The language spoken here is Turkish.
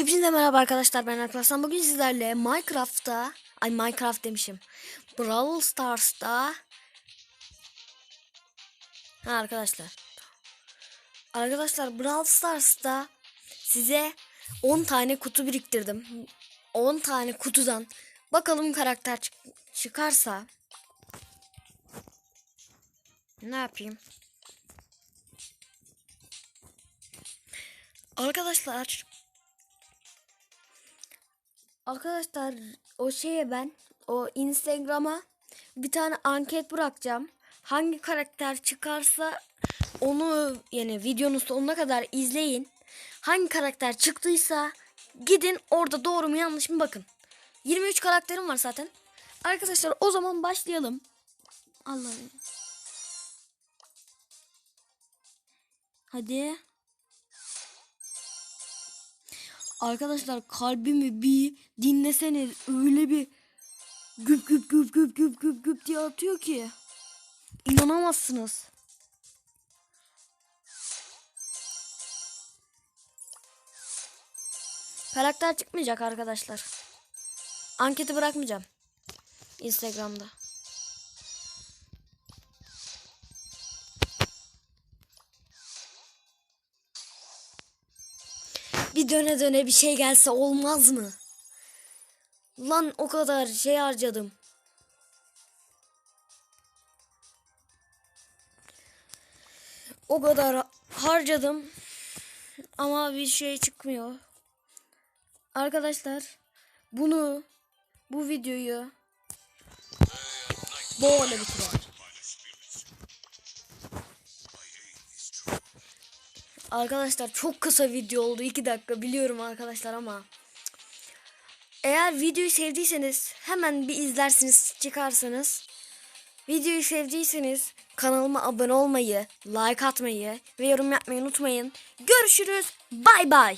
Hepinize merhaba arkadaşlar ben Arkadaşlar bugün sizlerle Minecraft'ta ay Minecraft demişim Brawl Stars'ta ha arkadaşlar. Arkadaşlar Brawl Stars'ta size 10 tane kutu biriktirdim. 10 tane kutudan bakalım karakter çık- çıkarsa ne yapayım? Arkadaşlar Arkadaşlar o şeye ben o Instagram'a bir tane anket bırakacağım. Hangi karakter çıkarsa onu yani videonun sonuna kadar izleyin. Hangi karakter çıktıysa gidin orada doğru mu yanlış mı bakın. 23 karakterim var zaten. Arkadaşlar o zaman başlayalım. Allah'ım. Hadi. Arkadaşlar kalbimi bir dinleseniz öyle bir güp güp güp güp güp güp güp diye atıyor ki. İnanamazsınız. Karakter çıkmayacak arkadaşlar. Anketi bırakmayacağım. Instagram'da. Bir döne döne bir şey gelse olmaz mı? Lan o kadar şey harcadım. O kadar harcadım. Ama bir şey çıkmıyor. Arkadaşlar bunu bu videoyu böyle bitirelim. Arkadaşlar çok kısa video oldu. 2 dakika biliyorum arkadaşlar ama. Eğer videoyu sevdiyseniz hemen bir izlersiniz çıkarsanız. Videoyu sevdiyseniz kanalıma abone olmayı, like atmayı ve yorum yapmayı unutmayın. Görüşürüz. Bay bay.